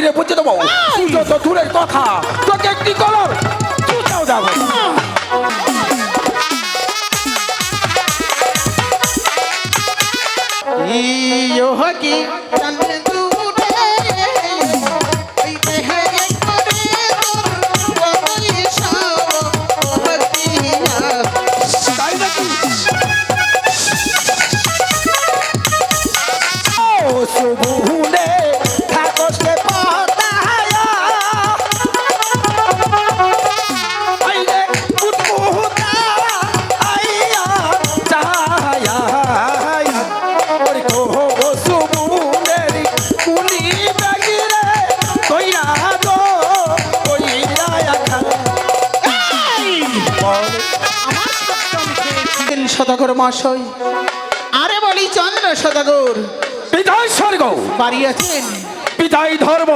শরীরে বুঝে দেবো তো দূরের কথা। তোকে একটি কলর সদাগর মহাশয়। আরে বলি চন্দ্র সদাগর। বিদায় স্বর্গ। বাড়ি আছেন পিতাই ধর্ম।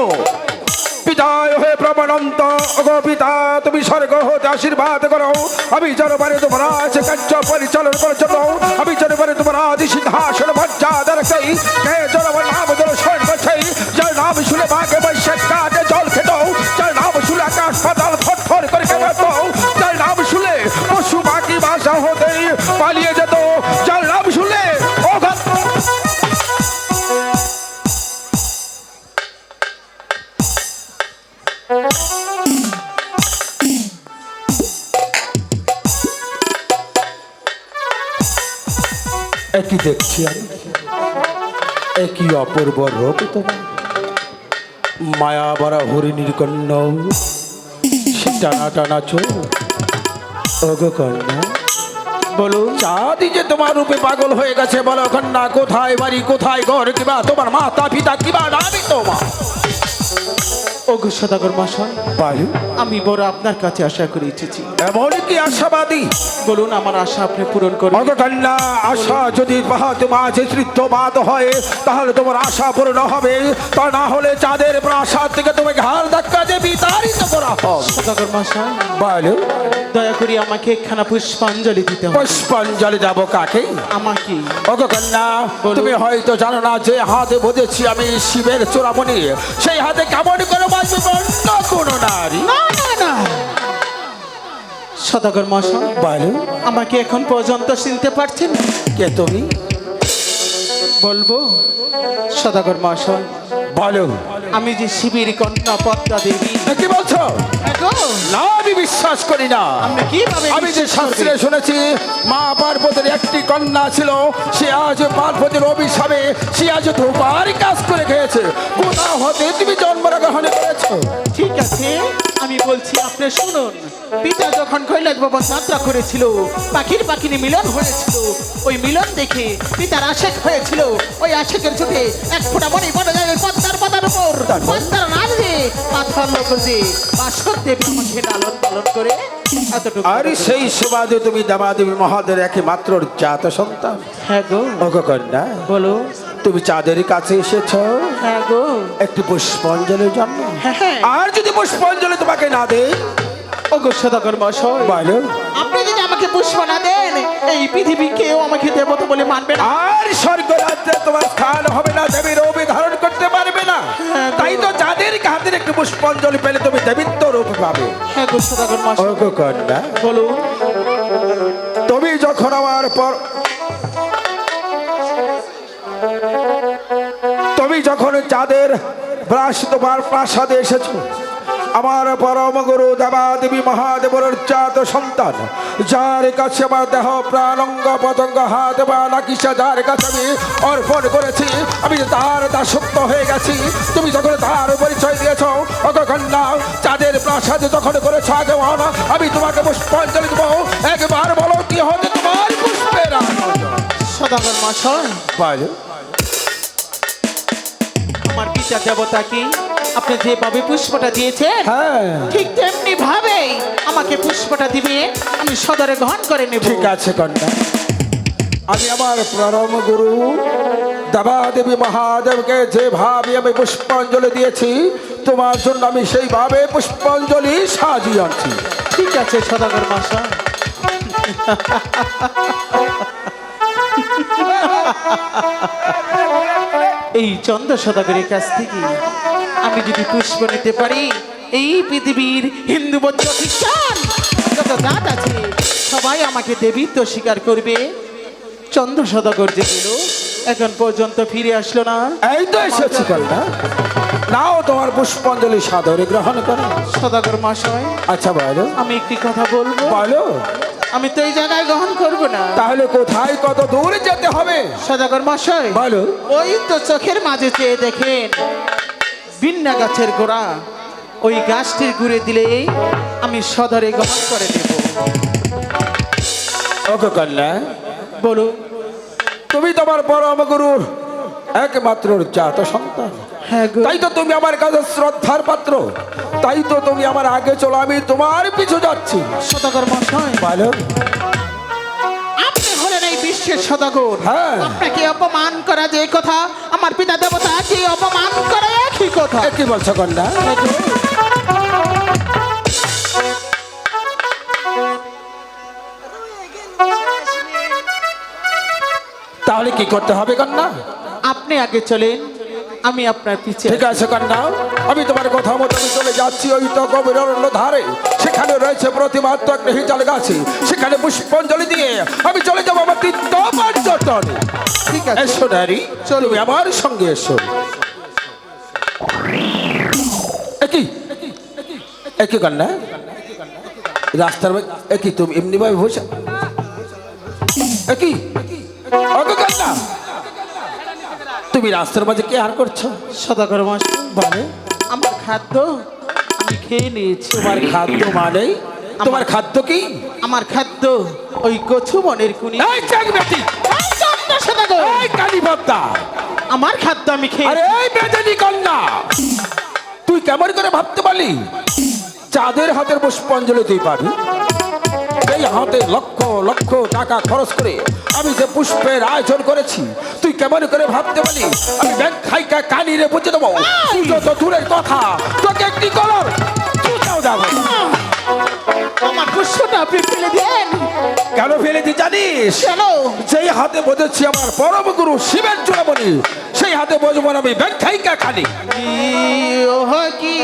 পিতায় হয়ে প্রমাণন্ত গো পিতা তুমি স্বর্গ হতে আশীর্বাদ করো। আমি জনবারে তোমার আছে কার্য পরিচালন করে চলো। আমি জনবারে তোমার আদি সিংহাসন মর্যাদা রাখাই কে জনবার নাম ধরো স্বর্গ সেই। যার নাম শুনে বাঘে বৈশাখ কাজে জল খেত। যার নাম শুনে আকাশ পাতাল থর থর করে কেঁপে যার নাম শুনে পশু পাখি বাসা হতেই পালিয়ে যেত। যার নাম শুনে ও একই দেখছি আমি। একই অপূর্ব রূপ তোমার। মায়া ভরা হরিণীর কন্যা। টানা টানা চোখ। ওগো কন্যা। বলো চাঁদি যে তোমার রূপে পাগল হয়ে গেছে, বলো কন্যা, কোথায় বাড়ি, কোথায় ঘর, কিবা তোমার মাতা পিতা কিবা নামি তোমার। ওগো সদাগর মহাশয় পালু আমি বড় আপনার কাছে আশা করে এসেছি এমন কি আশাবাদী? বলুন আমার আশা আপনি পূরণ করুন। অগকন্যা আশা যদি বাহাতে মাঝে তৃত্ববাদ হয় তাহলে তোমার আশা পূর্ণ হবে। তা না হলে চাঁদের প্রাসাদ থেকে তোমাকে হার ধাক্কা দিয়ে বিতাড়িত করা হবে। সদাগর মহাশয় বলো দয়া করে আমাকে একখানা পুষ্পাঞ্জলি দিতে হবে। পুষ্পাঞ্জলি যাব কাকে? আমাকে। অগকন্যা। তুমি হয়তো জানো না যে হাতে বধেছি আমি শিবের চোরামণি সেই হাতে কেমন করে বাঁচবে অন্য কোনো নারী। না না না। সদাগর মশাই বলো। আমাকে এখন পর্যন্ত চিনতে পারছেন? কে তুমি? বলব সদাগর মহাশয় বলো আমি যে শিবির কন্যা পদ্মা দেবী। কি বলছো? না আমি বিশ্বাস করি না। আমি যে শাস্ত্রে শুনেছি মা পার্বতীর একটি কন্যা ছিল সে আজ পার্বতীর অভিশাপে সে আজ ধোপার কাজ করে খেয়েছে। কোথা হতে তুমি জন্মগ্রহণ করেছ? ঠিক আছে আমি বলছি আপনি শুনুন। পিতা যখন কৈলাস বাবা যাত্রা করেছিল পাখির পাখির মিলন হয়েছিল। ওই মিলন দেখে পিতার আশেক হয়েছিল। ওই আশেকের চোখে এক ফোঁটা মনে পড়ে যায় পাথর দেবী লালন পালন করে আর সেই সুবাদে তুমি দেবাদেবী মহাদের একমাত্র জাত সন্তান। হ্যাঁ গো। কন্যা বলো। তুমি চাঁদের কাছে এসেছ। হ্যাঁ গো। একটি পুষ্পাঞ্জলির জন্য। হ্যাঁ হ্যাঁ। আর যদি পুষ্পাঞ্জলি তোমাকে না দেয় ও গো মশাই বলো। আপনি যদি আমাকে পুষ্প না দেন। এই পৃথিবী কেউ আমাকে দেবতা বলে মানবে না। আর স্বর্গ রাজ্যে তোমার স্থান হবে না দেবীর রূপে ধারণ করতে পারবে না। হ্যাঁ তাই তো যাদের হাতের একটু পুষ্পাঞ্জলি পেলে তুমি দেবিত্ব রূপ পাবে। হ্যাঁ সদাগর মশাই ওগো কন্যা। বলুন। তুমি যখন আমার পর তুমি যখন চাঁদের ব্রাস তোমার প্রাসাদে এসেছ আমার পরম গুরু দেবা দেবী মহাদেবর জাত সন্তান যার কাছে আমার দেহ প্রাণঙ্গ পতঙ্গ হাত বা নাকিসা যার কাছে আমি অর্পণ করেছি আমি তার দাসত্ব হয়ে গেছি তুমি যখন তার পরিচয় দিয়েছ অতক্ষণ না চাঁদের প্রাসাদে যখন করেছ আগে আমি তোমাকে পুষ্পাঞ্জলি দেবো। একবার বলো কি হতে তোমার পুষ্পের? সদাগর মশাই আমার পিতা দেবতাকে আপনি যেভাবে পুষ্পটা দিয়েছেন হ্যাঁ। ঠিক তেমনি ভাবে আমাকে পুষ্পটা দিবে আমি সদরে গ্রহণ করে নেব। ঠিক আছে কন্যা। আমি আমার পরম গুরু দেবাদেবী মহাদেবকে যেভাবে আমি পুষ্পাঞ্জলি দিয়েছি তোমার জন্য আমি সেইভাবে পুষ্পাঞ্জলি সাজিয়ে আনছি। ঠিক আছে সদাগর মাসা এই চন্দ্র সদাগরের কাছ থেকে আমি যদি পুষ্প নিতে পারি এই পৃথিবীর হিন্দু বৌদ্ধ খ্রিস্টান যত জাত আছে সবাই আমাকে দেবীত্ব স্বীকার করবে। চন্দ্র সদাগর যে গেল এখন পর্যন্ত ফিরে আসলো না। এই তো এসেছি কন্যা। নাও তোমার পুষ্পাঞ্জলি সাদরে গ্রহণ করো। সদাগর মহাশয় আচ্ছা বলো। আমি একটি কথা বলব। বলো। আমি তো এই জায়গায় গ্রহণ করব না। তাহলে কোথায় কত দূর যেতে হবে? সদাগর মহাশয় বলো। ওই তো চোখের মাঝে চেয়ে দেখেন। বিন্না গাছের গোড়া ওই গাছটির ঘুরে দিলেই আমি সদরে গ্রহণ করে দেব। ওকে বলুন তুমি তোমার পরম গুরুর একমাত্র জাত সন্তান। হ্যাঁ তাই তো তুমি আমার কাছে শ্রদ্ধার পাত্র। তাই তো তুমি আমার আগে চলো আমি তোমার পিছু যাচ্ছি। বলো আপনি হলেন এই বিশ্বের সদাগর। হ্যাঁ। আপনাকে অপমান করা যে কথা আমার পিতা দেবতা কি অপমান করা? একই কথা? কি বলছো কন্যা? তাহলে কি করতে হবে কন্যা? আপনি আগে চলেন। আমি আপনার পিছিয়ে ঠিক আছে কন্যা। আমি তোমার কথা মতো আমি চলে যাচ্ছি ওই তো গভীর ধারে সেখানে রয়েছে প্রতিমাত্মক হিজাল গাছে। সেখানে পুষ্পাঞ্জলি দিয়ে আমি চলে যাব আমার তীর্থ পর্যটন ঠিক আছে। এসো নারী চলো। আমার সঙ্গে এসো। একই একই কন্যা? রাস্তার একই তুমি এমনি ভাবে বসে একই কন্যা? তুমি রাস্তার মাঝে কি আর করছ? সদাগর মহাশয় বলে আমার খাদ্য আমি খেয়ে নিয়েছি। তোমার খাদ্য মানে তোমার খাদ্য কি? আমার খাদ্য ওই কচু বনের কুনি। এই এই আমার খাদ্য আমি খেয়ে আরে এই বেদনী কন্যা! তুই কেমন করে ভাবতে পারলি? চাঁদের হাতের পুষ্পাঞ্জলি তুই পাবি। এই হাতে লক্ষ লক্ষ টাকা খরচ করে আমি যে পুষ্পের আয়োজন করেছি তুই কেমন করে ভাবতে পারি? আমি ব্যাংক খাইকা কানিরে বুঝে দেবো। যত দূরের কথা তোকে একটি কলর তুইটাও যাব আমার পুষ্পটা আপনি ফেলে দেন কেন ফেলে দি জানিস? কেন? যেই হাতে বোঝাচ্ছি আমার পরম গুরু শিবের চূড়ামণি সেই হাতে বোঝবো না আমি ব্যাংক খাইকা খানি কি?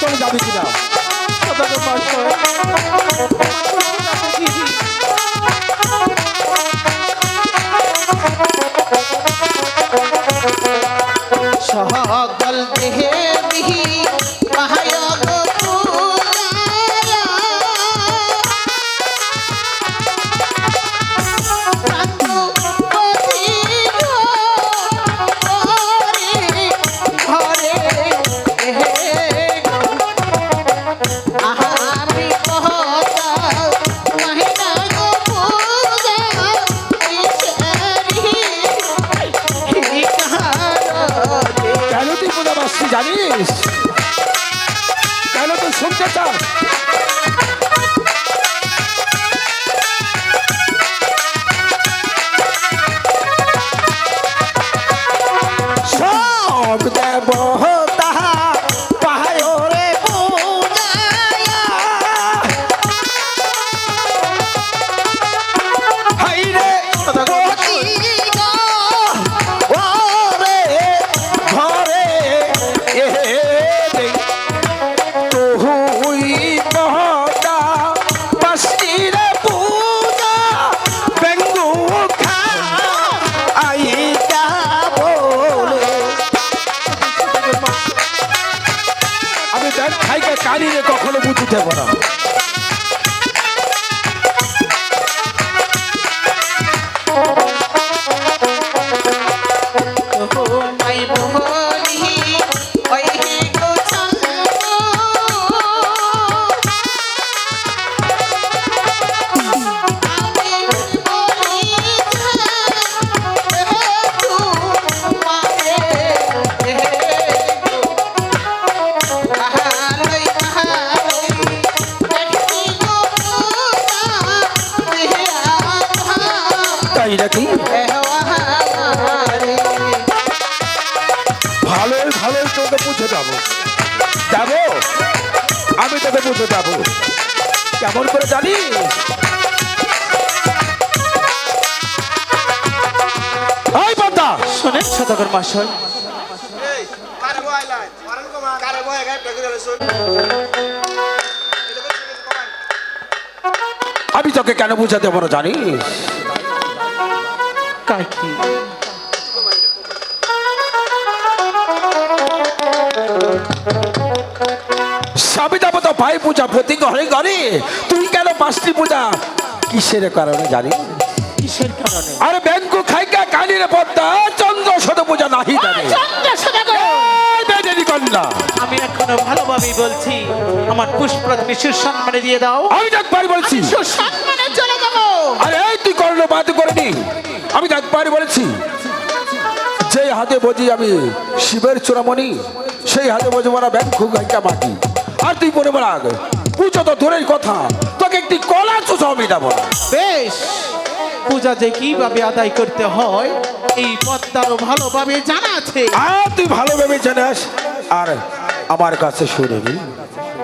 চলে যাবি কিনা দিই। সকল দেহে যাব কেমন করে জানি? ওই বান্দা! শোনেন সদাগর মশাই আমি তোকে কেন বুঝে পারো জানিস? কাকি সবই যাব তো ভাই পূজা প্রতি ঘরে ঘরে। তুই কেন পাঁচটি পূজা? কিসের কারণে জানি? কিসের কারণে? আরে ব্যাংকু খাইকা কালির পদ্মা চন্দ্র শত পূজা নাহি জানে। আমি এখনও ভালোভাবেই বলছি আমার পুষ্পরত্নী সুসম্মানে দিয়ে দাও। আমি একবার বলছি। সুসম্মানে চলে যাব। আরে এই তুই করল বাদ করিনি। আমি একবার বলেছি। যে হাতে বজি আমি শিবের চূড়ামণি সেই হাতে বজি মারা ব্যাংকু খাইকা মাটি। আর তুই মনে মারা পুজো তো দূরের কথা। তোকে একটি কলা চুষো আমি দেবো না। বেশ। পূজা যে কীভাবে আদায় করতে হয় এই পদ্মারও ভালোভাবে জানা আছে। আর তুই ভালোভাবে জানাস। আর আমার কাছে শুনিনি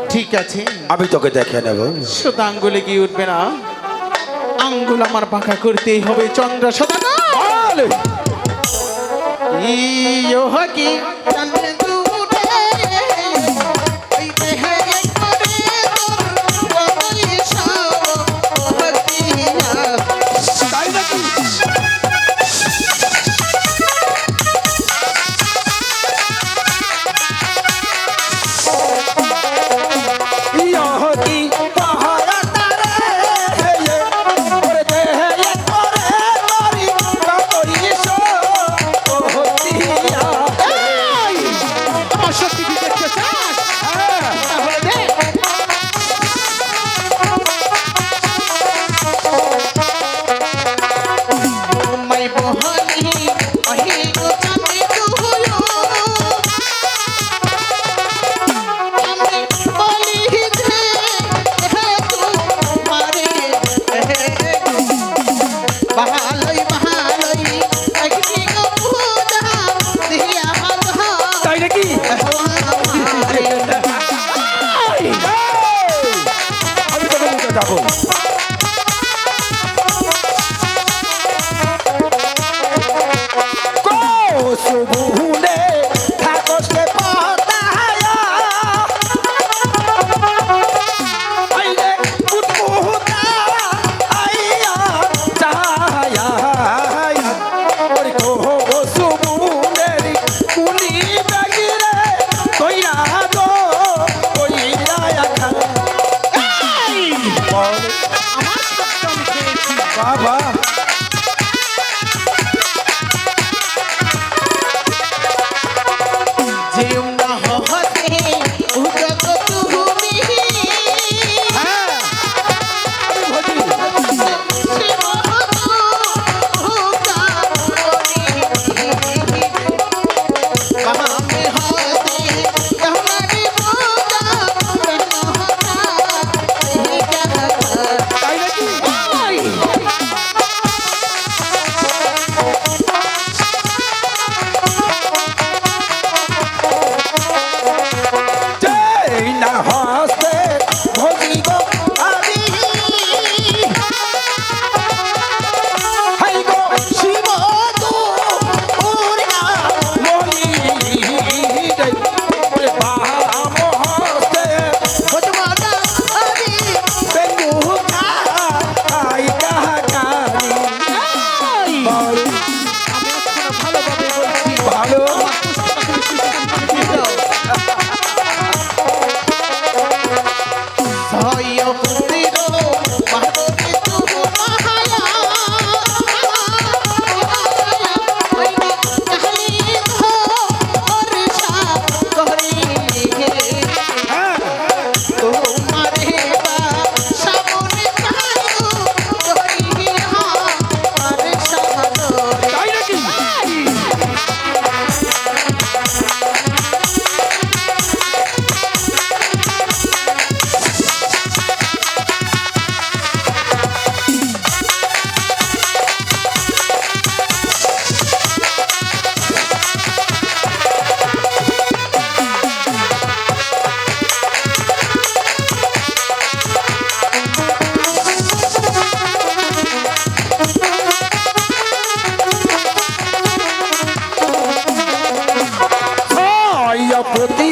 ঠিক আছে। আমি তোকে দেখে নেব। শুধু আঙ্গুলে গিয়ে উঠবে না। আঙ্গুল আমার বাঁকা করতেই হবে চন্দ্র বল। ইয়ো হকি চন্দ্র প্রতি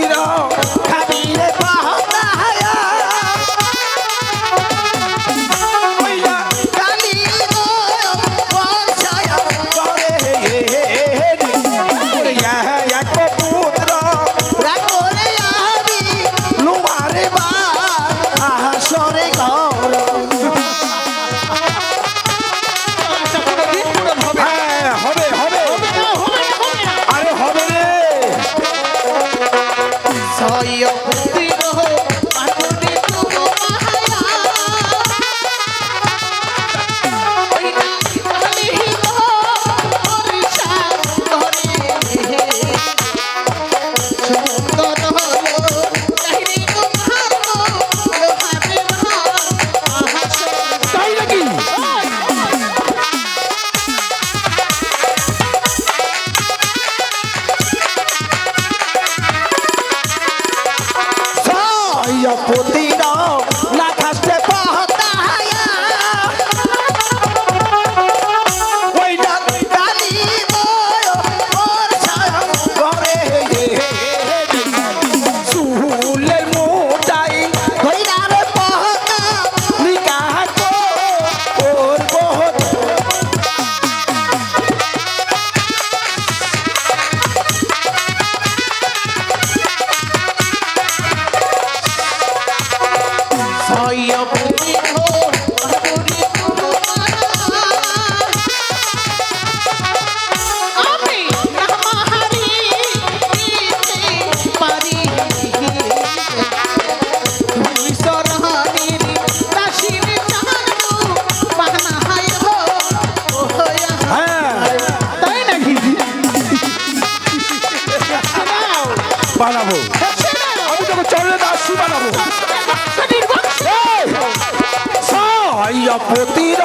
ছয় পতির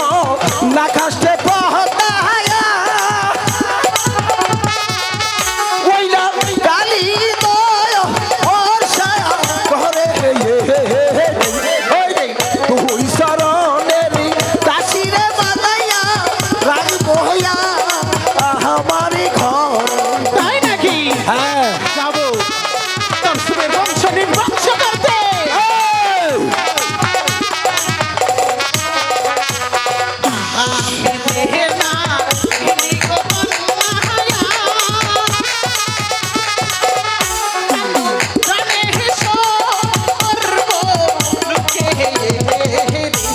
না পাহায়া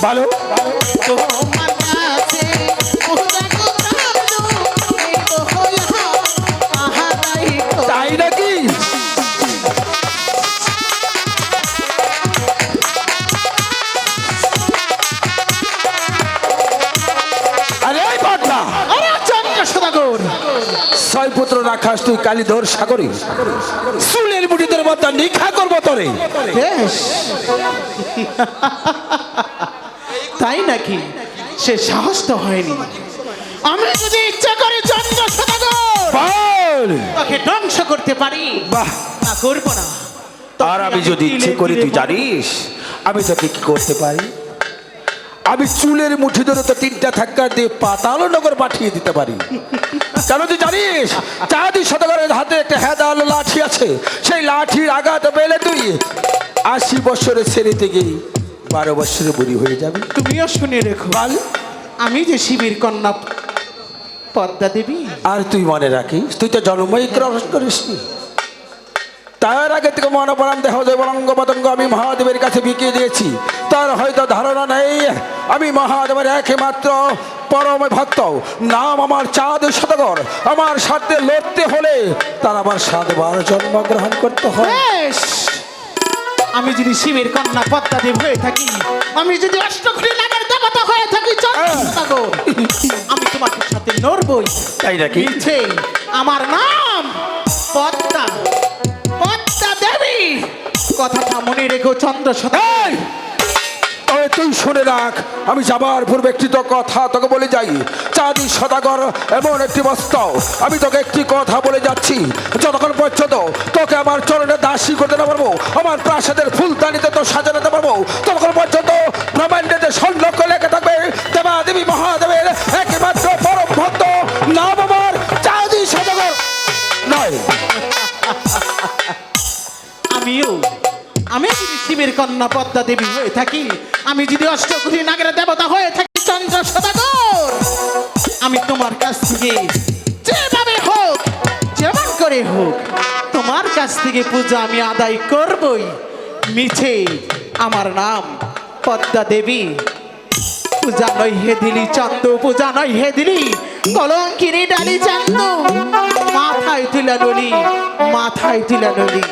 ভালো? তোমার কাছে তাই নাকি ছয় পুত্র রাখাস তুই কালীধর সাগরে। চুলের মুঠি তোর মতো নিখা করব তোরে। বেশ। নাকি সে সাহস তো হয়নি। আমি যদি ইচ্ছা করে চন্দ্র সদাগর তাকে ধ্বংস করতে পারি। বাহ। না করব না। আর আমি যদি ইচ্ছে করি তুই জানিস আমি তোকে কি করতে পারি? আমি চুলের মুঠি ধরে তো তিনটা ধাক্কা দিয়ে পাতাল নগর পাঠিয়ে দিতে পারি। কেন তুই জানিস চাঁদি শতকরের হাতে একটা হেদাল লাঠি আছে। সেই লাঠির আঘাত পেলে তুই আশি বছরের ছেড়ে থেকে বারো বছরে বুড়ি হয়ে যাবে। তুমিও শুনে রেখো। বল। আমি যে শিবির কন্যা পদ্মা দেবী। আর তুই মনে রাখিস তুই তো জন্মই গ্রহণ করিস তার আগে থেকে মনোপরাম দেহ দেবরঙ্গ পতঙ্গ আমি মহাদেবের কাছে বিকিয়ে দিয়েছি। তার হয়তো ধারণা নেই আমি মহাদেবের একমাত্র পরম ভক্ত। নাম আমার চাঁদ সতগর আমার সাথে লড়তে হলে তার আবার সাতবার জন্মগ্রহণ করতে হয়। আমি যদি শিবের কন্যা পত্তা দেব হয়ে থাকি আমি যদি অষ্টগ্রী নাগের দেবতা হয়ে থাকি চন্দ্রসাগর আমি তোমার সাথে নড়বই। তাই নাকি? মিলছে আমার নাম পদ্মা পদ্মা দেবী। কথাটা মনে রেখো চন্দ্রসাগর! তবে তুই শুনে রাখ, আমি যাবার পূর্বে একটি তো কথা তোকে বলে যাই। চাঁদি সদাগর, এমন একটি বস্ত্র। আমি তোকে একটি কথা বলে যাচ্ছি। যতক্ষণ পর্যন্ত তোকে আমার চরণে দাসী করতে না পারব, আমার প্রাসাদের ফুলদানিতে তো সাজাতে পারব, ততক্ষণ পর্যন্ত ব্রহ্মাণ্ডেতে সংলক্ষ লেগে থাকবে দেবা দেবী মহাদেবের যদি শিবের কন্যা পদ্মা দেবী হয়ে থাকি। আমি যদি অষ্টকুটি নাগের দেবতা হয়ে থাকি চন্দ্র সদাগর। আমি তোমার কাছ থেকে যেভাবে হোক, যেমন করে হোক, তোমার কাছ থেকে পূজা আমি আদায় করবই। মিছে আমার নাম পদ্মা দেবী। পূজা নয় হে দিলি চান্দ পূজা নয় হে দিলি কলঙ্কিনী ডালি চান্দ মাথায় তুলা নলি, মাথায় তুলা নলি।